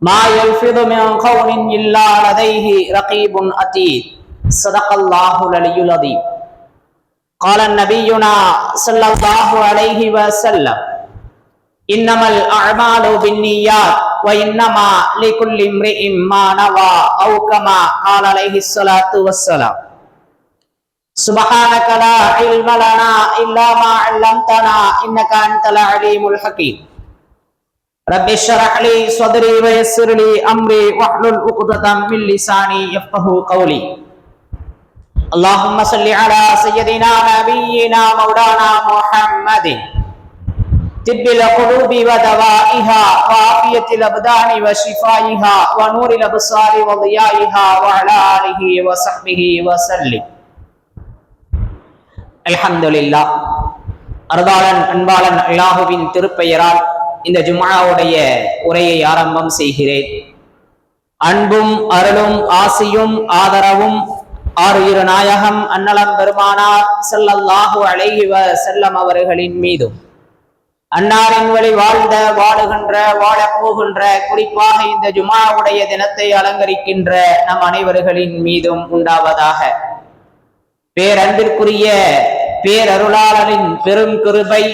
ما يلفظ من قول إلا لديه رقيب أتيد صدق الله العلي العظيم. قال نبينا صلى الله عليه وسلم إنما الأعمال بالنيات وإنما لكل امرئ ما نوى أو كما قال عليه الصلاة والسلام. سبحانك لا علم لنا إلا ما علمتنا إنك أنت العليم الحكيم. رب اشرح لي صدري ويسر لي امري واحلل عقدة من لساني يفقه قولي اللهم صل على سيدنا نبينا مولانا محمد طب القلوب ودوائها وعافية الأبدان وشفائها ونور الأبصار وضيائها وعلى آله وصحبه وسلم الحمد لله அருதாளன் அன்பாளன் அல்லாஹுவின் திருப்பெயரால் இந்த ஜுமாவுடைய உரையை ஆரம்பம் செய்கிறேன். அன்பும் அருளும் ஆசியும் ஆதரவும் ஆறு இரு நாயகம் அன்னலம் பெருமானார் செல்லல்லாஹு அழகிவ செல்லம் அவர்களின் மீதும். அன்னாரின் வழி வாழ்ந்த வாழுகின்ற வாழப் போகின்ற குறிப்பாக இந்த ஜுமாவுடைய தினத்தை அலங்கரிக்கின்ற நம் அனைவர்களின் மீதும் உண்டாவதாக. பேரன்பிற்குரிய பேரருளாளரின் பெரும் கிருபை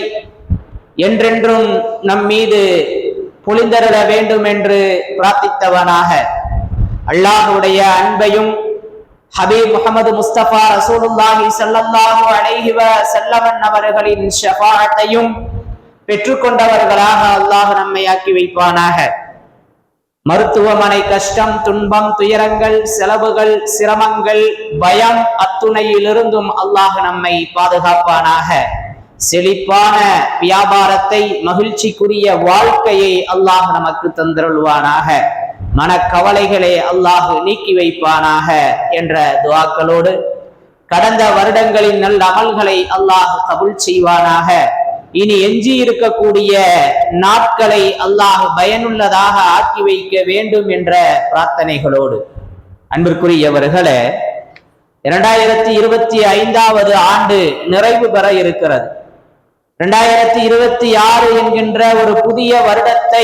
என்றென்றும் நம் மீது பொழிந்தருள வேண்டும் என்று பிரார்த்தித்தவனாக. அல்லாஹுடைய அன்பையும் ஹபீப் முகமது முஸ்தபா ரசூலுல்லாஹி சல்லல்லாஹு அலைஹி செல்லவன் அவர்களின் ஷஃபாஅத்தையும் பெற்றுக்கொண்டவர்களாக அல்லாஹ் நம்மை ஆக்கி வைப்பானாக. மருத்துவமனை கஷ்டம் துன்பம் துயரங்கள் செலவுகள் சிரமங்கள் பயம் அத்துணையிலிருந்தும் அல்லாஹ் நம்மை பாதுகாப்பானாக. செழிப்பான வியாபாரத்தை மகிழ்ச்சிக்குரிய வாழ்க்கையை அல்லாஹ் நமக்கு தந்தருள்வானாக. மனக்கவலைகளை அல்லாஹ் நீக்கி வைப்பானாக என்ற துவாக்களோடு கடந்த வருடங்களின் நல்ல அமல்களை அல்லாஹ் கபுல் செய்வானாக. இனி எஞ்சி இருக்கக்கூடிய நாட்களை அல்லாஹ் பயனுள்ளதாக ஆக்கி வைக்க வேண்டும் என்ற பிரார்த்தனைகளோடு. அன்பிற்குரியவர்களே இரண்டாயிரத்தி இருபத்தி ஐந்தாவது ஆண்டு நிறைவு பெற இருக்கிறது. இரண்டாயிரத்தி இருபத்தி ஆறு என்கின்ற ஒரு புதிய வருடத்தை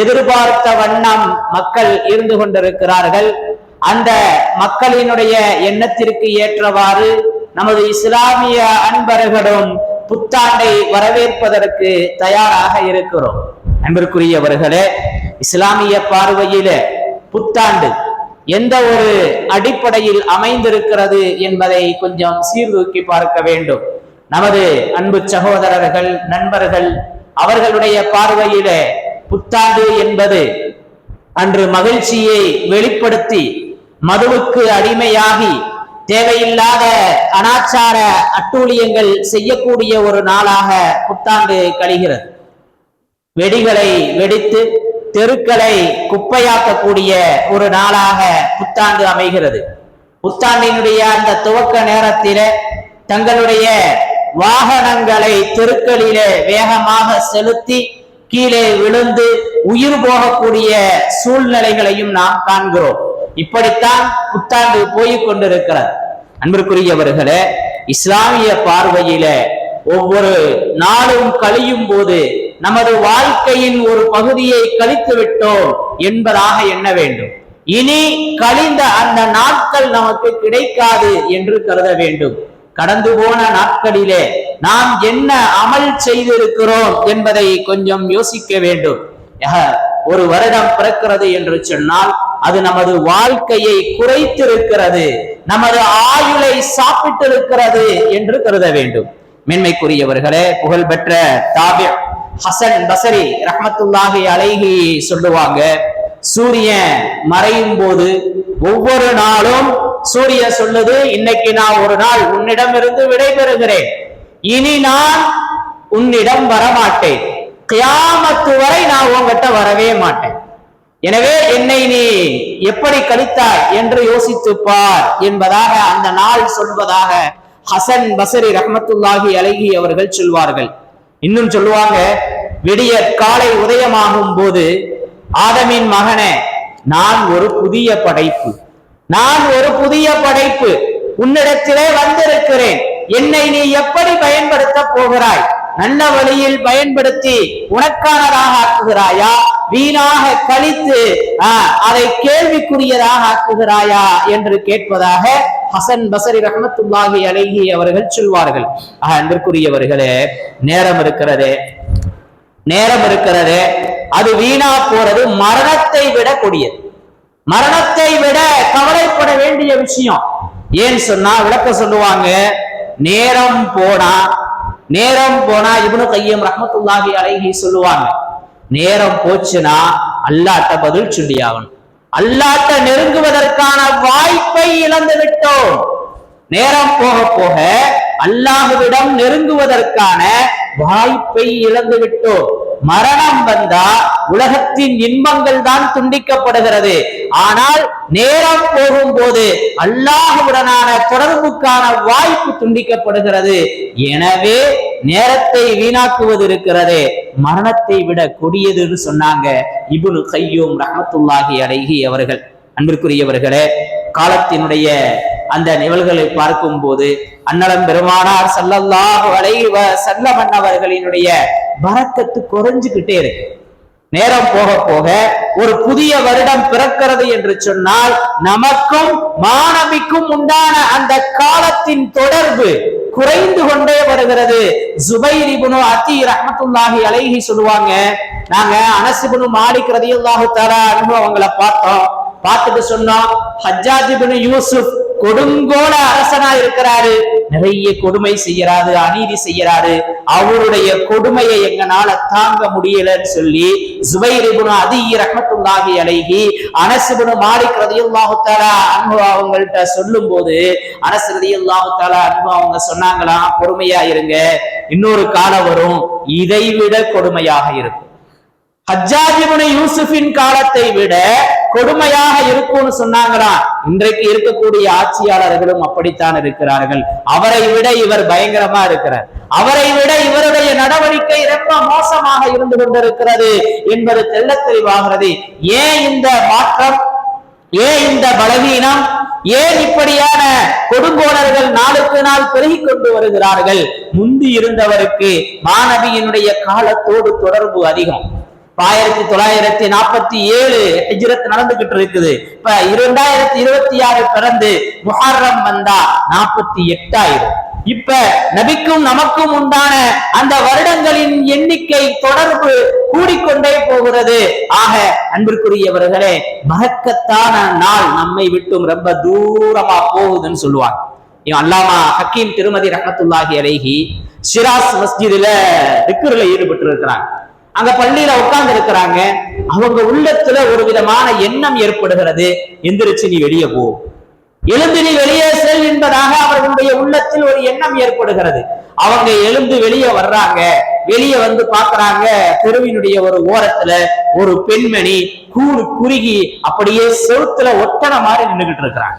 எதிர்பார்த்த வண்ணம் மக்கள் இருந்து கொண்டிருக்கிறார்கள். அந்த மக்களினுடைய எண்ணத்திற்கு ஏற்றவாறு நமது இஸ்லாமிய அன்பர்களும் புத்தாண்டை வரவேற்பதற்கு தயாராக இருக்கிறோம். அன்பிற்குரியவர்களே இஸ்லாமிய பார்வையில புத்தாண்டு எந்த ஒரு அடிப்படையில் அமைந்திருக்கிறது என்பதை கொஞ்சம் சீர்தூக்கி பார்க்க வேண்டும். நமது அன்பு சகோதரர்கள் நண்பர்கள் அவர்களுடைய பார்வையில புத்தாண்டு என்பது அன்று மகிழ்ச்சியை வெளிப்படுத்தி மதுவுக்கு அடிமையாகி தேவையில்லாத அனாச்சார அட்டூழியங்கள் செய்யக்கூடிய ஒரு நாளாக புத்தாண்டு கழிகிறது. வெடிகளை வெடித்து தெருக்களை குப்பையாக்கக்கூடிய ஒரு நாளாக புத்தாண்டு அமைகிறது. புத்தாண்டினுடைய அந்த துவக்க நேரத்தில தங்களுடைய வாகனங்களை தெருக்களிலே வேகமாக செலுத்தி கீழே விழுந்து உயிர் போகக்கூடிய சூழ்நிலைகளையும் நாம் காண்கிறோம். இப்படித்தான் புத்தாண்டு போய் கொண்டிருக்கிறது. அன்பிற்குரியவர்களே இஸ்லாமிய பார்வையில ஒவ்வொரு நாளும் கழியும் போது நமது வாழ்க்கையின் ஒரு பகுதியை கழித்து விட்டோம் என்பதாக எண்ண வேண்டும். இனி கழிந்த அந்த நாட்கள் நமக்கு கிடைக்காது என்று கருத வேண்டும். கடந்து போன நாட்களிலே நாம் என்ன அமல் செய்திருக்கிறோம் என்பதை கொஞ்சம் யோசிக்க வேண்டும். ஒரு வருடம் பிறக்கிறது என்று சொன்னால் அது நமது வாழ்க்கையை குறைத்திருக்கிறது நமது ஆயுளை சாப்பிட்டிருக்கிறது என்று கருத வேண்டும். மென்மைக்குரியவர்களே புகழ்பெற்ற தாபிய ஹசன் பசரி ரஹமத்துல்லாஹி அலைஹி சொல்லுவாங்க சூரியன் மறையும் போது ஒவ்வொரு நாளும் சூரிய சொல்லுது இன்னைக்கு நான் ஒரு நாள் உன்னிடமிருந்து விடைபெறுகிறேன். இனி நான் உன்னிடம் வரமாட்டேன். கியாமத்து வரை நான் உங்ககிட்ட வரவே மாட்டேன். எனவே என்னை நீ எப்படி கழித்தாய் என்று யோசித்து பார். என்பதாக அந்த நாள் சொல்வதாக ஹசன் பசரி ரஹமத்துல்லாஹி அழகி அவர்கள் சொல்வார்கள். இன்னும் சொல்லுவாங்க விடிய காலை உதயமாகும் போது ஆதமின் மகனே நான் ஒரு புதிய படைப்பு. நான் ஒரு புதிய படைப்பு உன்னிடத்திலே வந்திருக்கிறேன். என்னை நீ எப்படி பயன்படுத்த போகிறாய்? நல்ல வழியில் பயன்படுத்தி உனக்கானதாக ஆக்குகிறாயா? வீணாக கழித்து ஆஹ், அதை கேள்விக்குரியதாக ஆக்குகிறாயா? என்று கேட்பதாக ஹசன் பசரி ரஹமத்துல்லாஹி அழகி அவர்கள் சொல்வார்கள். ஆஹ், அன்பிற்குரியவர்களே நேரம் இருக்கிறதே. நேரம் இருக்கிறதே. அது வீணா போறது மரணத்தை விட கொடியது. மரணத்தை விட கவலைப்பட வேண்டிய விஷயம். ஏன் சொன்னா விளக்க சொல்லுவாங்க நேரம் போனா நேரம் போனா இவனு கையம் ரஹமத்துல்லாஹி அழகி சொல்லுவாங்க நேரம் போச்சுன்னா அல்லாட்ட பதில் சொல்லி ஆகணும் அல்லாட்ட நெருங்குவதற்கான வாய்ப்பை இழந்து விட்டோம் நேரம் போக போக அல்லாஹுவிடம் நெருங்குவதற்கான வாய்ப்பை இழந்து விட்டோம் மரணம் வந்தா உலகத்தின் இன்பங்கள் தான் துண்டிக்கப்படுகிறது. ஆனால் நேரம் போகும்போது அல்லாஹுடனான தொடர்புக்கான வாய்ப்பு துண்டிக்கப்படுகிறது. எனவே நேரத்தை வீணாக்குவது இருக்கிறது. மரணத்தை விட கொடியதுன்னு சொன்னாங்க இபுனு கையூம் ரஹமத்துல்லாஹி அழகி அவர்கள். அன்பிற்குரியவர்களே காலத்தினுடைய அந்த நிகழ்களை பார்க்கும் போது அன்னலம் பெருமானார் ஸல்லல்லாஹு அலைஹி செல்ல அவர்களினுடைய பரக்கத்து குறைஞ்சுக்கிட்டே இருக்கு. நேரம் போக போக ஒரு புதிய வருடம் பிறக்கிறது என்று சொன்னால் நமக்கும் மாணவிக்கும் உண்டான அந்த காலத்தின் தொடர்பு குறைந்து கொண்டே வருகிறது. ஜுபைர் இப்னு அத்தி ரஹமத்துல்லாஹி அலைஹி சொல்லுவாங்க நாங்க அனஸ் இப்னு மாலிக் ரலியல்லாஹு தஆலா அனுபவங்களை பார்த்தோம். பார்த்துட்டு சொன்னோம் ஹஜ்ஜாஜ் யூசுப் கொடுங்கோல அரசனா இருக்கிறாரு நிறைய கொடுமை செய்யறாரு அநீதி செய்யறாரு. அவருடைய கொடுமையை எங்கனால தாங்க முடியலன்னு சொல்லி ஜுபைர் இப்னு அதி ரஹ்மத்துல்லாஹி அலைஹி அனஸ் இப்னு மாலிக் ரலியல்லாஹு தஆலா அன்ஹு அவங்கள்ட்ட சொல்லும்போது அனஸ் ரலியல்லாஹு தஆலா அன்பு அவங்க சொன்னாங்களாம் பொறுமையா இருங்க. இன்னொரு காலம் வரும். இதை விட கொடுமையாக இருக்கும். ஹஜ்ஜாஜ் யூசுஃபின் காலத்தை விட கொடுமையாக இருக்கும்னு சொன்னாங்களா? இன்றைக்கு இருக்கக்கூடிய ஆட்சியாளர்களும் அப்படித்தான் இருக்கிறார்கள். அவரை விட இவர் பயங்கரமா இருக்கிறார். அவரை விட இவருடைய நடவடிக்கை ரொம்ப மோசமாக இருந்து கொண்டிருக்கிறது என்பது தெல்ல தெளிவாகிறது ஏன் இந்த மாற்றம்? ஏன் இந்த பலவீனம்? ஏன் இப்படியான கொடுங்கோணர்கள் நாளுக்கு நாள் பெருகி கொண்டு வருகிறார்கள்? முந்தி இருந்தவருக்கு மாணவியினுடைய காலத்தோடு தொடர்பு அதிகம். ஆயிரத்தி தொள்ளாயிரத்தி நாற்பத்தி ஏழு ஹிஜ்ரத் நடந்துகிட்டு இருக்குது இப்ப இரண்டாயிரத்தி இருபத்தி ஆறு பிறந்து முஹர்ரம் வந்தா நாற்பத்தி எட்டாயிரம். இப்ப நபிக்கும் நமக்கும் உண்டான அந்த வருடங்களின் எண்ணிக்கை தொடர்பு கூடிக்கொண்டே போகிறது. ஆக அன்பிற்குரியவர்களே மகக்கத்தான நாள் நம்மை விட்டும் ரொம்ப தூரமா போகுதுன்னு சொல்லுவாங்க. அல்லாமா ஹக்கீம் திருமதி ரஹத்துல்லாஹி அலைஹி சிராஸ் மஸ்ஜிதுல திக்ருல ஈடுபட்டு இருக்கிறாங்க அந்த பள்ளியில உட்கார்ந்து இருக்கிறாங்க. அவங்க உள்ளத்துல ஒரு விதமான எண்ணம் ஏற்படுகிறது. எந்திரிச்சு நீ வெளியே போ. எழுந்து நீ வெளியே செல் என்பதாக அவர்களுடைய உள்ளத்தில் ஒரு எண்ணம் ஏற்படுகிறது. அவங்க எழுந்து வெளியே வர்றாங்க. வெளியே வந்து பாக்குறாங்க தெருவினுடைய ஒரு ஓரத்துல ஒரு பெண்மணி கூடு குறுகி அப்படியே செவுத்துல ஒட்டன மாதிரி நின்றுகிட்டு இருக்கிறாங்க.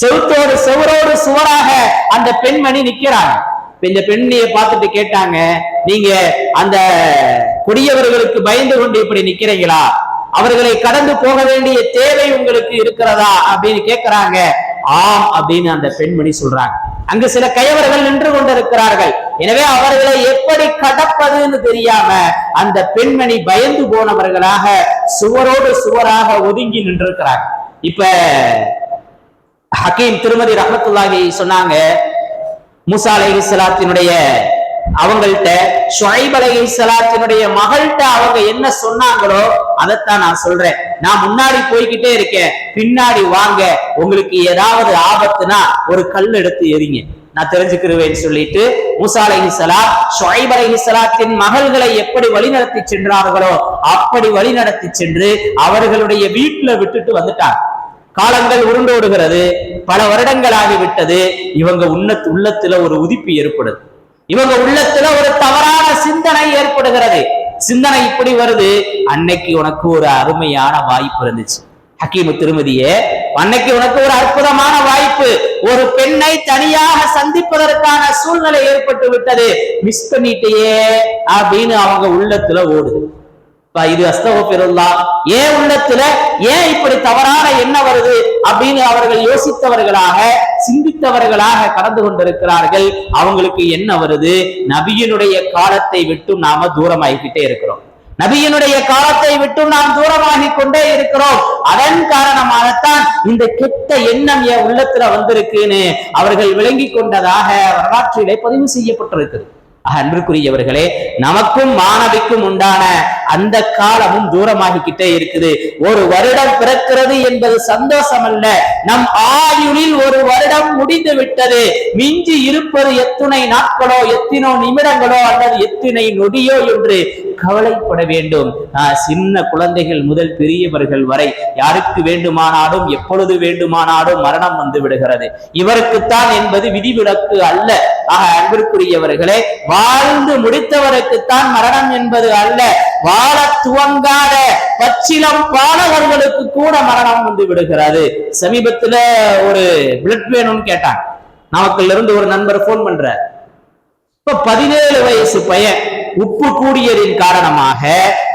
செவுத்தோடு செவரோடு சுவராக அந்த பெண்மணி நிக்கிறாங்க. இந்த பெண்ணிய பார்த்துட்டு கேட்டாங்க நீங்க அந்த கொடியவர்களுக்கு பயந்து கொண்டு இப்படி நிக்கிறீங்களா அவர்களை கடந்து போக வேண்டிய தேவை உங்களுக்கு இருக்கிறதா? அப்படின்னு கேட்கிறாங்க. ஆம் அப்படின்னு அந்த பெண்மணி சொல்றாங்க. அங்கு சில கயவர்கள் நின்று கொண்டிருக்கிறார்கள். எனவே அவர்களை எப்படி கடப்பதுன்னு தெரியாம அந்த பெண்மணி பயந்து போனவர்களாக சுவரோடு சுவராக ஒதுங்கி நின்றிருக்கிறாங்க. இப்ப ஹக்கீம் திருமதி ரஹமத்துல்லாஹி சொன்னாங்க. மூசா அலைஹி அவங்கள்ட்ட ஷுவைப் அலகி சலாத்தினுடைய மகள்கிட்ட அவங்க என்ன சொன்னாங்களோ அதைத்தான் நான் சொல்றேன். நான் முன்னாடி போய்கிட்டே இருக்கேன். பின்னாடி வாங்க. உங்களுக்கு ஏதாவது ஆபத்துனா ஒரு கல் எடுத்து எறிங்க. நான் தெரிஞ்சுக்கிருவேன்னு சொல்லிட்டு மூசா சலா ஸலாம் ஷுஐப் அலைஹி மகள்களை எப்படி வழிநடத்தி சென்றார்களோ அப்படி வழிநடத்தி சென்று அவர்களுடைய வீட்டுல விட்டுட்டு வந்துட்டாங்க. காலங்கள் உருண்டோடுகிறது. பல வருடங்கள் ஆகிவிட்டது. இவங்க உன்னத் உள்ளத்துல ஒரு உதிப்பு ஏற்படுது. இவங்க உள்ளத்துல ஒரு தவறான சிந்தனை ஏற்படுகிறது. சிந்தனை இப்படி வருது அன்னைக்கு உனக்கு ஒரு அருமையான வாய்ப்பு இருந்துச்சு. ஹக்கீமு திருமதியே அன்னைக்கு உனக்கு ஒரு அற்புதமான வாய்ப்பு. ஒரு பெண்ணை தனியாக சந்திப்பதற்கான சூழ்நிலை ஏற்பட்டு விட்டது. மிஸ் பண்ணிட்டேயே அப்படின்னு அவங்க உள்ளத்துல ஓடுது. இது இது அஸ்தகபிருல்லா ஏன் உள்ளத்துல ஏன் இப்படி தவறான என்ன வருது? அப்படின்னு அவர்கள் யோசித்தவர்களாக சிந்தித்தவர்களாக கடந்து கொண்டிருக்கிறார்கள். அவங்களுக்கு என்ன வருது? நபியினுடைய காலத்தை விட்டு நாம தூரமாகிக்கிட்டே இருக்கிறோம். நபியினுடைய காலத்தை விட்டு நாம் தூரமாகி கொண்டே இருக்கிறோம். அதன் காரணமாகத்தான் இந்த கெட்ட எண்ணம் என் உள்ளத்துல வந்திருக்குன்னு அவர்கள் விளங்கி கொண்டதாக வரலாற்றிலே பதிவு செய்யப்பட்டிருக்கிறது. அன்பிற்குரியவர்களே நமக்கும் மாணவிக்கும் உண்டான அந்த காலமும் தூரமாகிக்கிட்டே இருக்குது. ஒரு வருடம் பிறக்கிறது என்பது சந்தோஷம் அல்ல நம் ஆயுளில் ஒரு வருடம் முடிந்து விட்டது. மிஞ்சி இருப்பது எத்துணை நாட்களோ எத்தினோ நிமிடங்களோ அல்லது எத்தனை நொடியோ என்று கவலைப்பட வேண்டும். ஆஹ், சின்ன குழந்தைகள் முதல் பெரியவர்கள் வரை யாருக்கு வேண்டுமானாலும் எப்பொழுது வேண்டுமானாலும் மரணம் வந்து விடுகிறது. இவருக்குத்தான் என்பது விதிவிலக்கு அல்ல. ஆக அன்பிற்குரியவர்களே வாழ்ந்து முடித்தவருக்குத்தான் மரணம் என்பது அல்ல. வாழ துவங்காத பச்சிலம் பாலகர்களுக்கு கூட மரணம் வந்து விடுகிறது. சமீபத்துல ஒரு பிளட் வேணும்னு கேட்டாங்க. நமக்குள்ள இருந்து ஒரு நண்பர் போன் பண்ற இப்ப பதினேழு வயசு பையன். உப்பு கூடியதின் காரணமாக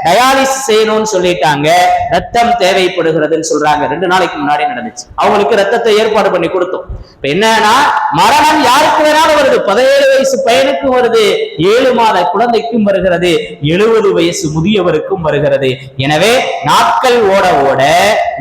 டயாலிஸ் செய்யணும்னு சொல்லிட்டாங்க ரத்தம் தேவைப்படுகிறதுன்னு சொல்றாங்க. ரெண்டு நாளைக்கு முன்னாடி நடந்துச்சு. அவங்களுக்கு ரத்தத்தை ஏற்பாடு பண்ணி கொடுத்தோம். இப்ப என்னன்னா மரணம் யாருக்கு வேணாலும் வருது. பதினேழு வயசு பையனுக்கும் வருது. ஏழு மாத குழந்தைக்கும் வருகிறது. எழுபது வயசு முதியவருக்கும் வருகிறது. எனவே நாட்கள் ஓட ஓட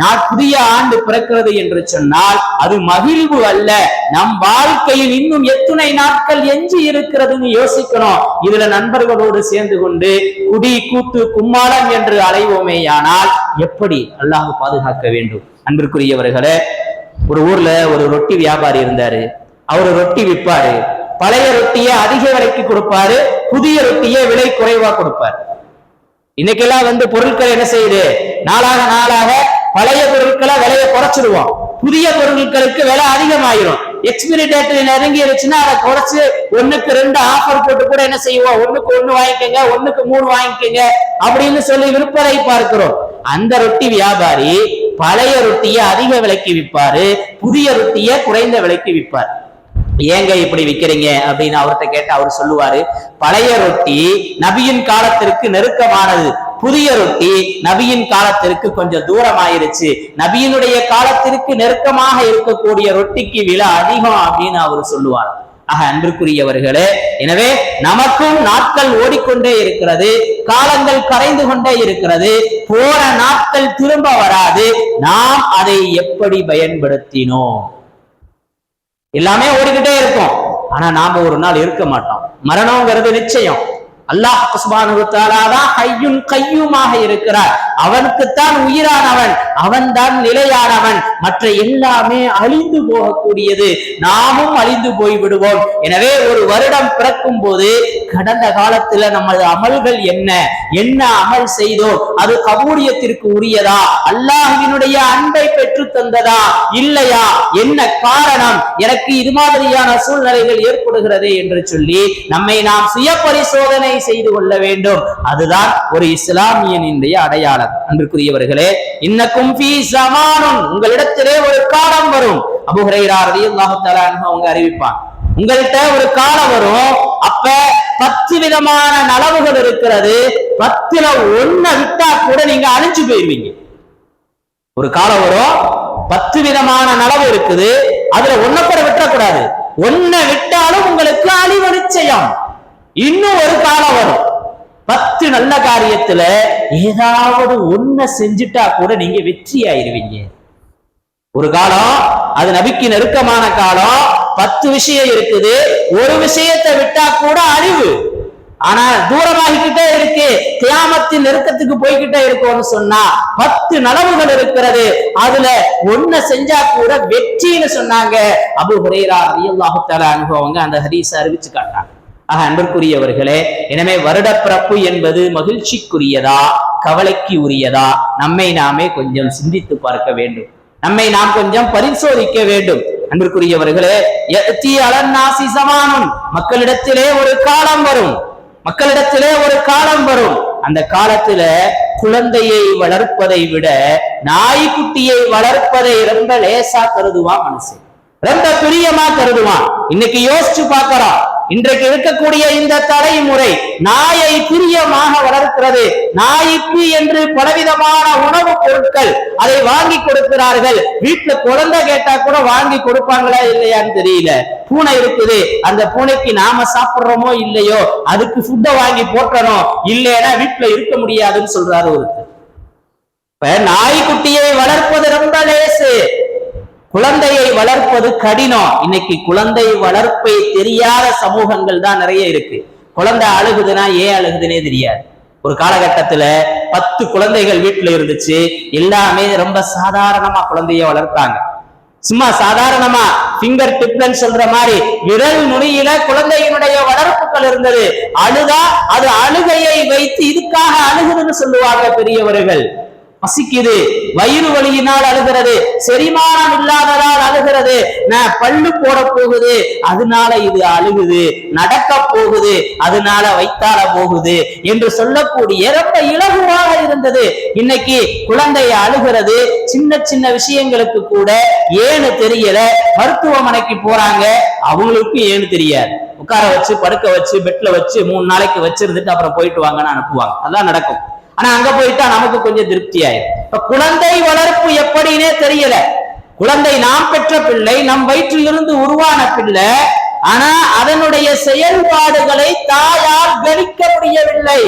நான் புதிய ஆண்டு பிறக்கிறது என்று சொன்னால் அது மகிழ்வு அல்ல. நம் வாழ்க்கையில் இன்னும் எத்தனை நாட்கள் எஞ்சி இருக்கிறதுன்னு யோசிக்கணும். இதுல நண்பர்களோடு சேர்ந்து கொண்டு குடி கூத்து கும்மாளம் என்று அலைவோமேயானால் எப்படி அல்லாஹ் பாதுகாக்க வேண்டும்? அன்பிற்குரியவர்களே ஒரு ஊர்ல ஒரு ரொட்டி வியாபாரி இருந்தாரு. அவரு ரொட்டி விற்பாரு. பழைய ரொட்டியை அதிக விலைக்கு கொடுப்பாரு புதிய ரொட்டியை விலை குறைவா கொடுப்பாரு. இன்னைக்கெல்லாம் வந்து பொருட்கள் என்ன செய்யுது? நாளாக நாளாக பழைய பொருட்களை விலையை குறைச்சிடுவோம் புதிய பொருட்களுக்கு விலை அதிகமாயிரும். எக்ஸ்பிரி டேட் நெருங்கிருச்சுன்னா அதை குறைச்சு ஒண்ணுக்கு ரெண்டு ஆஃபர் போட்டு கூட என்ன செய்வோம் ஒண்ணுக்கு ஒண்ணு வாங்கிக்கோங்க ஒண்ணுக்கு மூணு வாங்கிக்கோங்க அப்படின்னு சொல்லி விற்பனை பார்க்கிறோம். அந்த ரொட்டி வியாபாரி பழைய ரொட்டியை அதிக விலைக்கு விற்பாரு புதிய ரொட்டியை குறைந்த விலைக்கு விற்பார். ஏங்க இப்படி விற்கிறீங்க? அப்படின்னு அவர்கிட்ட கேட்டு அவர் சொல்லுவாரு பழைய ரொட்டி நபியின் காலத்திற்கு நெருக்கமானது. புதிய ரொட்டி நபியின் காலத்திற்கு கொஞ்சம் தூரமாயிருச்சு. நபியினுடைய காலத்திற்கு நெருக்கமாக இருக்கக்கூடிய ரொட்டிக்கு விலை அதிகம் அப்படின்னு அவர் சொல்லுவார். ஆக அன்பிற்குரியவர்களே எனவே நமக்கும் நாட்கள் ஓடிக்கொண்டே இருக்கிறது காலங்கள் கரைந்து கொண்டே இருக்கிறது போன நாட்கள் திரும்ப வராது நாம் அதை எப்படி பயன்படுத்தினோம்? எல்லாமே ஓடிக்கிட்டே இருக்கும். ஆனா நாம ஒரு நாள் இருக்க மாட்டோம். மரணம்ங்கிறது நிச்சயம். அல்லாஹ் சுப்ஹானஹு கையும் கையுமாக இருக்கிறார். அவனுக்குத்தான் உயிரானவன் அவன் தான் நிலையானவன். மற்ற எல்லாமே அழிந்து போகக்கூடியது. நாமும் அழிந்து போய் விடுவோம் எனவே ஒரு வருடம் பிறக்கும் போது கடந்த காலத்துல நமது அமல்கள் என்ன? என்ன அமல் செய்தோம்? அது கபூரியத்திற்கு உரியதா? அல்லாஹினுடைய அன்பை பெற்று தந்ததா? இல்லையா? என்ன காரணம்? எனக்கு இது மாதிரியான சூழ்நிலைகள் ஏற்படுகிறது என்று சொல்லி நம்மை நாம் சுய பரிசோதனை செய்து கொள்ள வேண்டும். அதுதான் ஒரு இஸ்லாமியனுடைய அடையாளம். அன்றுக்குரியவர்களே இன்னக்கும் உங்களிடத்திலே ஒரு காலம் வரும். அபூ அவங்க அறிவிப்பான் உங்கள்கிட்ட ஒரு காலம் வரும். அப்ப பத்து விதமான நலவுகள் இருக்கிறது. பத்துல ஒன்ன விட்டா கூட நீங்க அழிஞ்சு போயிருவீங்க. ஒரு காலம் வரும். பத்து விதமான நலவு இருக்குது. அதுல ஒன்ன கூட விட்டக்கூடாது ஒன்ன விட்டாலும் உங்களுக்கு அழிவு நிச்சயம். இன்னும் ஒரு காலம் வரும். பத்து நல்ல காரியத்துல ஏதாவது ஒன்ன செஞ்சுட்டா கூட நீங்க வெற்றி ஆயிருவீங்க ஒரு காலம் அது நபிக்கு நெருக்கமான காலம் பத்து விஷயம் இருக்குது ஒரு விஷயத்தை விட்டா கூட அழிவு. ஆனா தூரமாகிக்கிட்டே இருக்கு கியாமத்தின் நெருக்கத்துக்கு போய்கிட்டே இருக்கும்னு சொன்னா பத்து நலவுகள் இருக்கிறது அதுல ஒன்ன செஞ்சா கூட வெற்றின்னு சொன்னாங்க. அபு ஹுரேரா ரலியல்லாஹு தஆலா அனுபவங்க அந்த ஹரீஸ் அறிவிச்சு காட்டாங்க ஆக அன்பிற்குரியவர்களே எனவே வருடப்பிறப்பு என்பது மகிழ்ச்சிக்குரியதா கவலைக்கு உரியதா நம்மை நாமே கொஞ்சம் சிந்தித்து பார்க்க வேண்டும். நம்மை நாம் கொஞ்சம் பரிசோதிக்க வேண்டும். அன்பிற்குரியவர்களே யஅதி அலன்னாசி சமானம்? மக்களிடத்திலே ஒரு காலம் வரும். மக்களிடத்திலே ஒரு காலம் வரும். அந்த காலத்துல குழந்தையை வளர்ப்பதை விட நாய்க்குட்டியை வளர்ப்பதை ரொம்ப லேசா கருதுவான் மனசு ரொம்ப பிரியமா கருதுவான். இன்னைக்கு யோசிச்சு பார்க்கறான் இன்றைக்கு இருக்கக்கூடிய இந்த தலைமுறை நாயை பிரியமாக வளர்க்கிறது. நாய்க்கு என்று பலவிதமான உணவுப் பொருட்கள் அதை வாங்கி கொடுக்கிறார்கள். வீட்டுல குழந்தை கேட்டா கூட வாங்கி கொடுப்பாங்களா இல்லையான்னு தெரியல. பூனை இருக்குது. அந்த பூனைக்கு நாம சாப்பிடுறோமோ இல்லையோ அதுக்கு ஃபுட்டை வாங்கி போட்டணும் இல்லைன்னா வீட்டுல இருக்க முடியாதுன்னு சொல்றாரு ஒருத்தர். இப்ப நாய்க்குட்டியை வளர்ப்பது ரொம்ப லேசு. குழந்தையை வளர்ப்பது கடினம். இன்னைக்கு குழந்தை வளர்ப்பை தெரியாத சமூகங்கள் தான் நிறைய இருக்கு. குழந்தை அழுகுதுன்னா ஏன் அழுகுதுன்னே தெரியாது. ஒரு காலகட்டத்துல பத்து குழந்தைகள் வீட்டுல இருந்துச்சு. எல்லாமே ரொம்ப சாதாரணமா குழந்தைய வளர்த்தாங்க. சும்மா சாதாரணமா ஃபிங்கர் டிப்னு சொல்ற மாதிரி விரல் நுனியில குழந்தையினுடைய வளர்ப்புகள் இருந்தது. அழுதா அது அழுகையை வைத்து இதுக்காக அழுகுதுன்னு சொல்லுவாங்க பெரியவர்கள். பசிக்குது. வயிறு வலியினால் அழுகிறது. செரிமானம் இல்லாததால் அழுகிறது. நான் பல்லு போட போகுது. அதனால இது அழுகுது. நடக்க போகுது. அதனால வைத்தால போகுது என்று சொல்லக்கூடிய ரொம்ப இலகுவாக இருந்தது. இன்னைக்கு குழந்தை அழுகிறது. சின்ன சின்ன விஷயங்களுக்கு கூட ஏன்னு தெரியல. மருத்துவமனைக்கு போறாங்க. அவங்களுக்கு ஏன்னு தெரியாது. உட்கார வச்சு படுக்க வச்சு பெட்ல வச்சு மூணு நாளைக்கு வச்சிருந்துட்டு அப்புறம் போயிட்டு வாங்கன்னு அனுப்புவாங்க. அதான் நடக்கும். ஆனா அங்க போயிட்டா நமக்கு கொஞ்சம் திருப்தி ஆயிடும் இப்ப குழந்தை வளர்ப்பு எப்படின்னே தெரியல. குழந்தை நாம் பெற்ற பிள்ளை நம் வயிற்றிலிருந்து உருவான பிள்ளை ஆனா அதனுடைய செயல்பாடுகளை தாயால் கணிக்க முடியவில்லை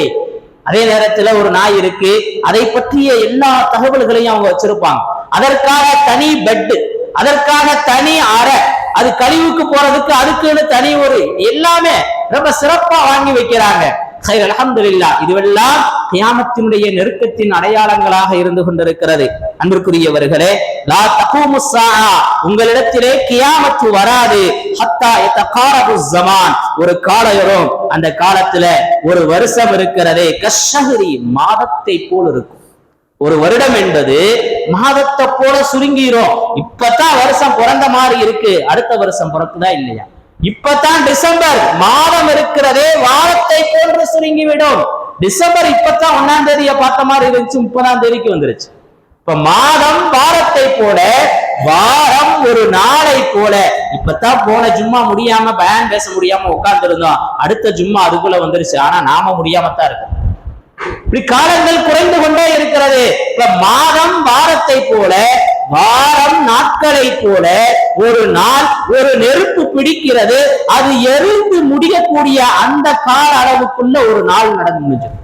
அதே நேரத்துல ஒரு நாய் இருக்கு அதை பற்றிய எல்லா தகவல்களையும் அவங்க வச்சிருப்பாங்க. அதற்காக தனி பெட் அதற்காக தனி அறை அது கழிவுக்கு போறதுக்கு அதுக்குன்னு தனி ஒரு எல்லாமே ரொம்ப சிறப்பா வாங்கி வைக்கிறாங்க. ஹைர் இதுவெல்லாம் கியாமத்தினுடைய நெருக்கத்தின் அடையாளங்களாக இருந்து கொண்டிருக்கிறது. அன்பிற்குரியவர்களே லா தகுமுசா உங்களிடத்திலே கியாமத்து வராது. ஹத்தா எத்தகாரபு ஜமான் ஒரு காலம் அந்த காலத்துல ஒரு வருஷம் இருக்கிறதே. கஷஹரி மாதத்தை போல் இருக்கும். ஒரு வருடம் என்பது மாதத்தை போல சுருங்கிரும். இப்பதான் வருஷம் பிறந்த மாதிரி இருக்கு. அடுத்த வருஷம் பிறக்குதா இல்லையா? இப்பதான் டிசம்பர் மாதம் இருக்கிறதே வாரத்தை போன்று சுருங்கிவிடும். டிசம்பர் இப்பதான் ஒன்னாம் தேதிய பார்த்த மாதிரி இருந்துச்சு முப்பதாம் தேதிக்கு வந்துருச்சு. இப்ப மாதம் வாரத்தை போல வாரம் ஒரு நாளை போல. இப்பதான் போன ஜும்மா முடியாம பயன் பேச முடியாம உட்கார்ந்து இருந்தோம் அடுத்த ஜும்மா அதுக்குள்ள வந்துருச்சு. ஆனா நாம முடியாம தான் இருக்கு இப்படி காலங்கள் குறைந்து கொண்டே இருக்கிறது. இப்ப மாதம் வாரத்தை போல வாரம் நாட்களை போல ஒரு நாள் ஒரு நெருப்பு பிடிக்கிறது. அது எரிந்து முடியக்கூடிய அந்த கால அளவுக்குள்ள ஒரு நாள் நடந்து முடிஞ்சது.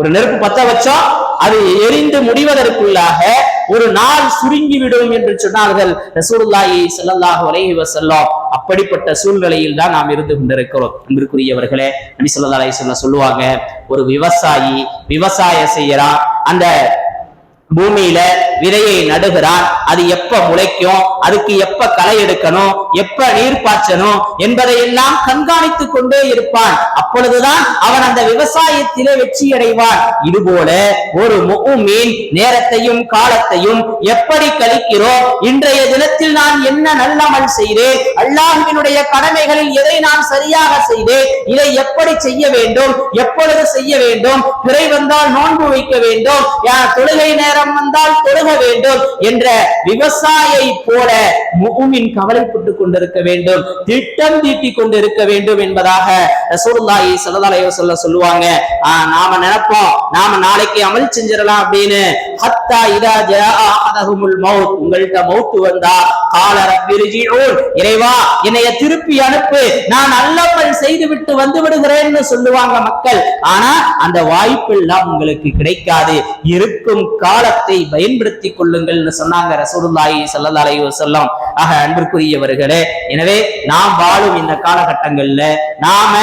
ஒரு நெருப்பு பத்த வச்சோம் அது எரிந்து முடிவதற்குள்ளாக ஒரு நாள் சுருங்கி விடும் என்று சொன்னார்கள் ரசூலுல்லாஹி ஸல்லல்லாஹு அலைஹி வஸல்லம். அப்படிப்பட்ட சூழ்நிலையில் தான் நாம் இருந்து கொண்டிருக்கிறோம். அன்பிற்குரியவர்களே நபி ஸல்லல்லாஹு அலைஹி சொல்லுவாங்க ஒரு விவசாயி விவசாயம் செய்யறான். அந்த பூமியில விதையை நடுகிறார். அது எப்ப முளைக்கும்? அதுக்கு எப்ப களை எடுக்கணும்? எப்ப நீர் பாய்ச்சணும்? என்பதை எல்லாம் கண்காணித்துக் கொண்டே இருப்பான். அப்பொழுதுதான் அவன் அந்த விவசாயத்திலே வெற்றி அடைவான். இதுபோல ஒரு மீன் நேரத்தையும் காலத்தையும் எப்படி கழிக்கிறோம்? இன்றைய தினத்தில் நான் என்ன நல்லமல் செய்தேன்? அல்லாஹுவினுடைய கடமைகளில் எதை நான் சரியாக செய்தேன்? இதை எப்படி செய்ய வேண்டும்? எப்பொழுது செய்ய வேண்டும்? பிறை வந்தால் நோன்பு வைக்க வேண்டும். தொழுகை நேரம் வந்தால் தொழுக வேண்டும் என்ற விவசாயை போல முகுமின் கவலைப்பட்டுக் கொண்டிருக்க வேண்டும் திட்டம் தீட்டிக் கொண்டிருக்க வேண்டும் என்பதாக ரசூலுல்லாஹி ஸல்லல்லாஹு சொல்ல சொல்லுவாங்க. நாம நினைப்போம் நாம நாளைக்கு அமல் செஞ்சிடலாம் அப்படின்னு. ஹத்தா இதா ஜா அஹதஹுமுல் மௌத் உங்கள்ட்ட மௌத் வந்தா கால ரப்பிர்ஜிஊன் இறைவா என்னைய திருப்பி அனுப்பு நான் நல்ல செய்துவிட்டு வந்து விடுகிறேன்னு சொல்லுவாங்க மக்கள். ஆனா அந்த வாய்ப்பெல்லாம் உங்களுக்கு கிடைக்காது. இருக்கும் காலத்தை பயன்படுத்திக் கொள்ளுங்கள்னு சொன்னாங்க ரசூலுல்லாஹி ஸல்லல்லாஹு அலைஹி வஸல்லம். ஆக அன்பிற்குரியவர்களே எனவே நாம் வாழும் இந்த காலகட்டங்கள்ல நாம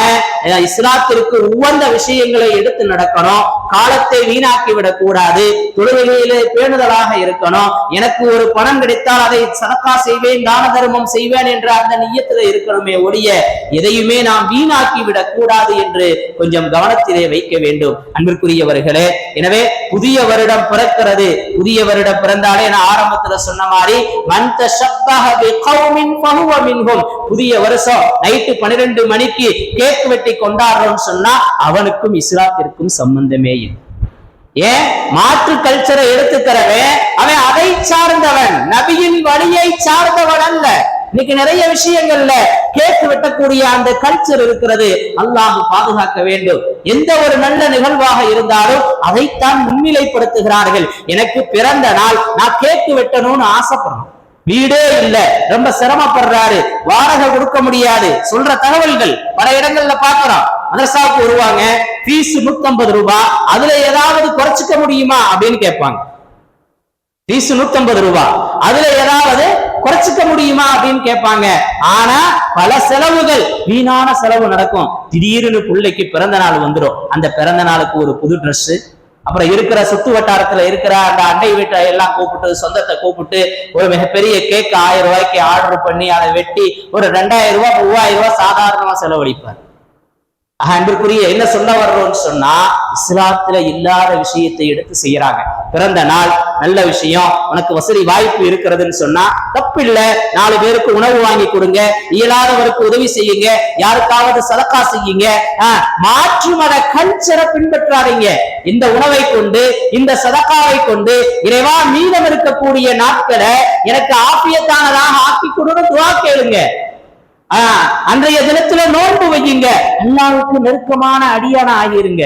இஸ்லாத்திற்கு உகந்த விஷயங்களை எடுத்து நடக்கணும். காலத்தை வீணாக்கி விடக் கூடாது. தொழுகையிலே பேணுதலாக இருக்கணும். எனக்கு ஒரு பணம் கிடைத்தால் அதை சதக்கா செய்வேன் தான தர்மம் செய்வேன் என்ற அந்த நியத்துல இருக்கணுமே ஒழிய எதையுமே நாம் வீணாக்கி விடக் கூடாது என்று கொஞ்சம் கவனத்திலே வைக்க வேண்டும். அன்பிற்குரியவர்களே எனவே புதிய வருடம் பிறக்கிறது. புதிய வருடம் பிறந்தாலே நான் ஆரம்பத்துல சொன்ன மாதிரி மன் மின்ஹும். புதிய வருஷம் நைட்டு 12 மணிக்கு கேக் வெட்டி கொண்டாடுறோம்னு சொன்னா அவனுக்கும் இஸ்லாத்திற்கும் சம்பந்தமே இல்லை. ஏன்? மாற்று கல்ச்சரை எடுத்துக்கிறவன் அவன் அதை சார்ந்தவன். நபியின் வழியை சார்ந்தவன் அல்ல. இன்னைக்கு நிறைய விஷயங்கள்ல கேட்டு வெட்டக்கூடிய அந்த கல்ச்சர் இருக்கிறது. அல்லாஹ் பாதுகாக்க வேண்டும். எந்த ஒரு நல்ல நிகழ்வாக இருந்தாலும் அதைத்தான் முன்னிலைப்படுத்துகிறார்கள். எனக்கு பிறந்த நாள் நான் கேக்கு வெட்டணும்னு ஆசைப்படுறேன் வீடே இல்ல. ரொம்ப சிரமப்படுறாரு. வாடகை கொடுக்க முடியாது. சொல்ற தகவல்கள் பல இடங்கள்ல பாக்குறோம் மதரசாவுக்கு வருவாங்க. பீஸ் நூத்தம்பது ரூபாய் அதுல ஏதாவது குறைச்சிக்க முடியுமா அப்படின்னு கேட்பாங்க. பீஸ் நூத்தம்பது ரூபாய் அதுல ஏதாவது குறைச்சிக்க முடியுமா அப்படின்னு கேட்பாங்க. ஆனா பல செலவுகள் வீணான செலவு நடக்கும். திடீர்னு பிள்ளைக்கு பிறந்த நாள் வந்துடும் அந்த பிறந்த நாளுக்கு ஒரு புது ட்ரெஸ் அப்புறம் இருக்கிற சுத்து வட்டாரத்துல இருக்கிற அந்த அண்டை வீட்டை எல்லாம் கூப்பிட்டு சொந்தத்தை கூப்பிட்டு ஒரு மிகப்பெரிய கேக் ஆயிரம் ரூபாய்க்கு ஆர்டர் பண்ணி அதை வெட்டி ஒரு ரெண்டாயிரம் ரூபாய் மூவாயிரம் ரூபாய் சாதாரணமா செலவழிப்பார். அன்பிற்குரிய என்ன சொல்ல வர்றோம்னு சொன்னா இஸ்லாத்துல இல்லாத விஷயத்தை எடுத்து செய்யறாங்க. பிறந்த நாள் நல்ல விஷயம் உனக்கு வசதி வாய்ப்பு இருக்கிறதுன்னு சொன்னா தப்பில்ல. நாலு பேருக்கு உணவு வாங்கி கொடுங்க. இயலாதவருக்கு உதவி செய்யுங்க. யாருக்காவது சதக்கா செய்யுங்க. ஆஹ், மாற்று மத கல்ச்சரை பின்பற்றாதீங்க. இந்த உணவை கொண்டு இந்த சதக்காவை கொண்டு இறைவா மீதம் இருக்கக்கூடிய நாட்களை எனக்கு ஆப்பியத்தானதாக ஆக்கி கொடுன்னு துவா கேளுங்க. அன்றைய தினத்துல நோன்பு வையுங்க. அல்லாவுக்கு நெருக்கமான அடியான ஆகிருங்க.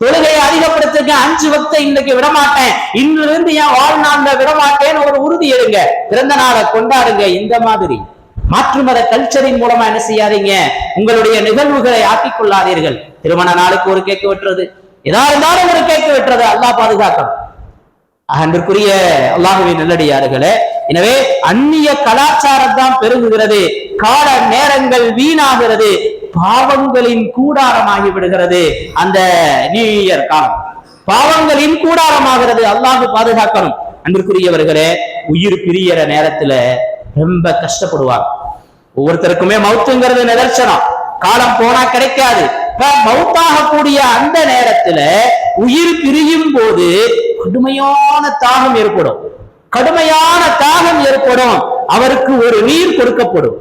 தொழுகையை அதிகப்படுத்துங்க அஞ்சு வக்த இன்னைக்கு விடமாட்டேன். இன்றிலிருந்து என் வாழ்நாள்ல விடமாட்டேன்னு ஒரு உறுதி எடுங்க. பிறந்த நாளை கொண்டாடுங்க இந்த மாதிரி. மாற்று மத கல்ச்சரின் மூலமா என்ன செய்யாதீங்க? உங்களுடைய நிகழ்வுகளை ஆக்கிக் கொள்ளாதீர்கள் திருமண நாளுக்கு ஒரு கேக்கு வெட்டுறது. ஏதா இருந்தாலும் ஒரு கேக்கு வெட்டுறது. அல்லாஹ் பாதுகாக்கணும் அன்றுக்குரிய அல்லாஹுவின் நல்லடியார்களே எனவே அந்நிய கலாச்சாரம் தான் பெருகுகிறது கால நேரங்கள் வீணாகிறது. பாவங்களின் கூடாரமாகி விடுகிறது. அந்த நியூ இயர் காலம். பாவங்களின் கூடாரமாகிறது. அல்லாஹ் பாதுகாக்கணும். அன்பிற்குரியவர்களே உயிர் பிரியற நேரத்துல ரொம்ப கஷ்டப்படுவாங்க. ஒவ்வொருத்தருக்குமே மௌத்துங்கிறது நிதர்சனம். காலம் போனா கிடைக்காது. இப்ப மௌத்தாகக்கூடிய அந்த நேரத்துல உயிர் பிரியும் போது கடுமையான தாகம் ஏற்படும். கடுமையான ஏற்படும். அவருக்கு ஒரு நீர் கொடுக்கப்படும்.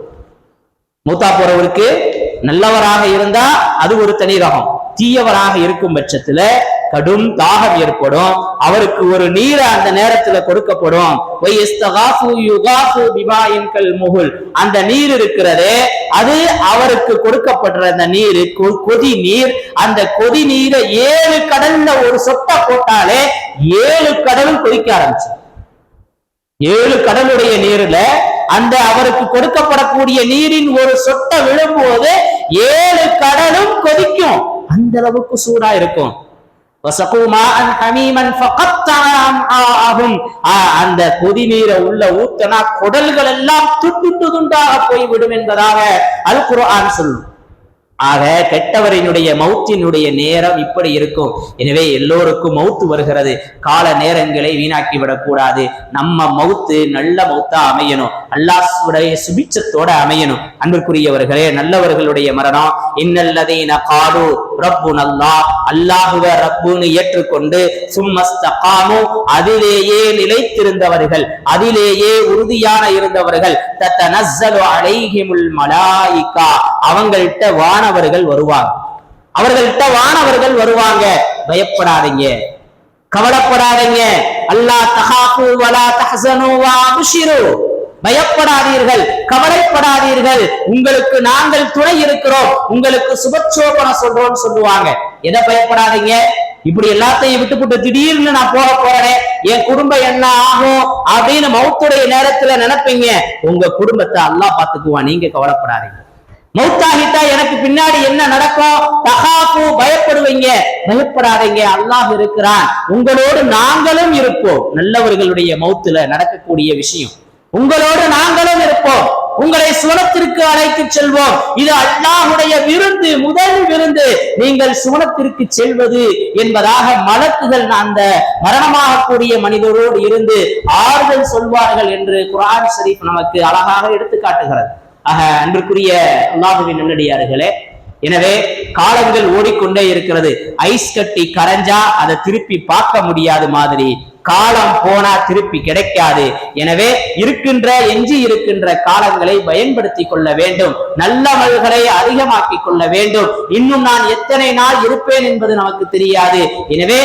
மூத்தா போறவருக்கு நல்லவராக இருந்தா அது ஒரு தனி ரகம் தீயவராக இருக்கும் பட்சத்துல கடும் தாகம் ஏற்படும். அவருக்கு ஒரு நீரை அந்த நேரத்துல கொடுக்கப்படும். அந்த நீர் இருக்கிறதே அது அவருக்கு கொடுக்கப்படுற அந்த நீர் கொ- கொதி நீர். அந்த கொதி நீரை ஏழு கடல்ல ஒரு சொட்டை போட்டாலே ஏழு கடலும் கொதிக்க ஆரம்பிச்சு ஏழு கடலுடைய நீர்ல அந்த அவருக்கு கொடுக்கப்படக்கூடிய நீரின் ஒரு சொட்டை விழும்போது ஏழு கடலும் கொதிக்கும். அந்த அளவுக்கு சூடா இருக்கும். அந்த கொதி நீரை உள்ள ஊத்தனா குடல்கள் எல்லாம் துண்டு துண்டாக போய்விடும் என்பதாக அல் குரான் சொல்லும். ஆக கெட்டவரினுடைய மௌத்தினுடைய நேரம் இப்படி இருக்கும். எனவே எல்லோருக்கும் மௌத்து வருகிறது. கால நேரங்களை வீணாக்கி விடக்கூடாது. நம்ம மௌத்து நல்ல மௌத்தா அமையணும். அல்லாஹ்வுடைய சுபிச்சத்தோட அமையணும். அன்பிற்குரியவர்களே நல்லவர்களுடைய மரணம். இன்னல்லதீன காலு ரப்பு நல்லா அல்லாஹுவ ரப்புன்னு ஏற்றுக்கொண்டு சும்மஸ்தகாமு அதிலேயே நிலைத்திருந்தவர்கள் அதிலேயே உறுதியான இருந்தவர்கள். தத்தனஸ்ஸலு அலைஹிமுல் மலாயிகா. அவங்கள்ட்ட வானவர்கள் வருவாங்க. அவர்கள்ட்ட வானவர்கள் வருவாங்க. பயப்படாதீங்க. கவலைப்படாதீங்க. அல்லா தஹாஃபு வலா தஹசனுவா வா பயப்படாதீர்கள். கவலைப்படாதீர்கள். உங்களுக்கு நாங்கள் துணை இருக்கிறோம். உங்களுக்கு சுபச்சோபனை சொல்றோம்னு சொல்லுவாங்க. எதை பயப்படாதீங்க? இப்படி எல்லாத்தையும் விட்டுப்புட்டு திடீர்னு நான் போக போறேன். என் குடும்பம் என்ன ஆகும் அப்படின்னு மௌத்துடைய நேரத்துல நினைப்பீங்க. உங்க குடும்பத்தை அல்லாஹ் பாத்துக்குவான் நீங்க கவலைப்படாதீங்க. மௌத்தாகிட்டா எனக்கு பின்னாடி என்ன நடக்கும்? தகாப்பு பயப்படுவீங்க. பயப்படாதீங்க. அல்லாஹ் இருக்கிறான். உங்களோடு நாங்களும் இருப்போம். நல்லவர்களுடைய மௌத்துல நடக்கக்கூடிய விஷயம். உங்களோடு நாங்களும் இருப்போம். உங்களை சுவனத்திற்கு அழைத்து செல்வோம். இது அல்லாஹுடைய விருந்து முதல் விருந்து. நீங்கள் சுவனத்திற்கு செல்வது என்பதாக மலக்குகள் அந்த மரணமாகக்கூடிய மனிதரோடு இருந்து ஆறுதல் சொல்வார்கள் என்று குரான் ஷரீப் நமக்கு அழகாக எடுத்து காட்டுகிறது. ஆக அன்பிற்குரிய அல்லாஹுவின் நல்லடியார்களே எனவே காலங்கள் ஓடிக்கொண்டே இருக்கிறது. ஐஸ் கட்டி கரைஞ்சா அதை திருப்பி பார்க்க முடியாத மாதிரி காலம் போனா திருப்பி கிடைக்காது. எனவே இருக்கின்ற எஞ்சி இருக்கின்ற காலங்களை பயன்படுத்தி கொள்ள வேண்டும். நல்ல அமல்களை அதிகமாக்கிக் கொள்ள வேண்டும். இன்னும் நான் எத்தனை நாள் இருப்பேன் என்பது நமக்கு தெரியாது. எனவே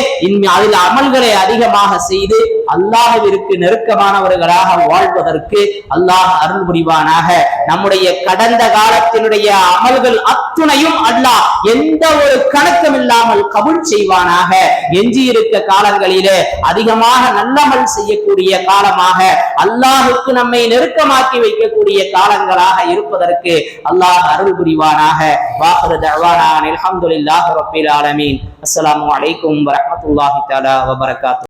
அதில் அமல்களை அதிகமாக செய்து அல்லாஹவிற்கு நெருக்கமானவர்களாக வாழ்வதற்கு அல்லாஹ் அருள் புரிவானாக. நம்முடைய கடந்த காலத்தினுடைய அமல்கள் அத்துணையும் அல்லாஹ் எந்த ஒரு கணக்கும் இல்லாமல் கபுல் செய்வானாக. எஞ்சி இருக்க காலங்களிலே அதிகமாக நல்லமல் செய்யக்கூடிய காலமாக அல்லாஹுக்கு நம்மை நெருக்கமாக்கி வைக்கக்கூடிய காலங்களாக இருப்பதற்கு அல்லாஹ் அருள் புரிவானாக. வாஹரு தவானா அல்ஹம்துலில்லாஹி ரப்பில் ஆலமீன். அலைக்கும் வரஹ்மத்துல்லாஹி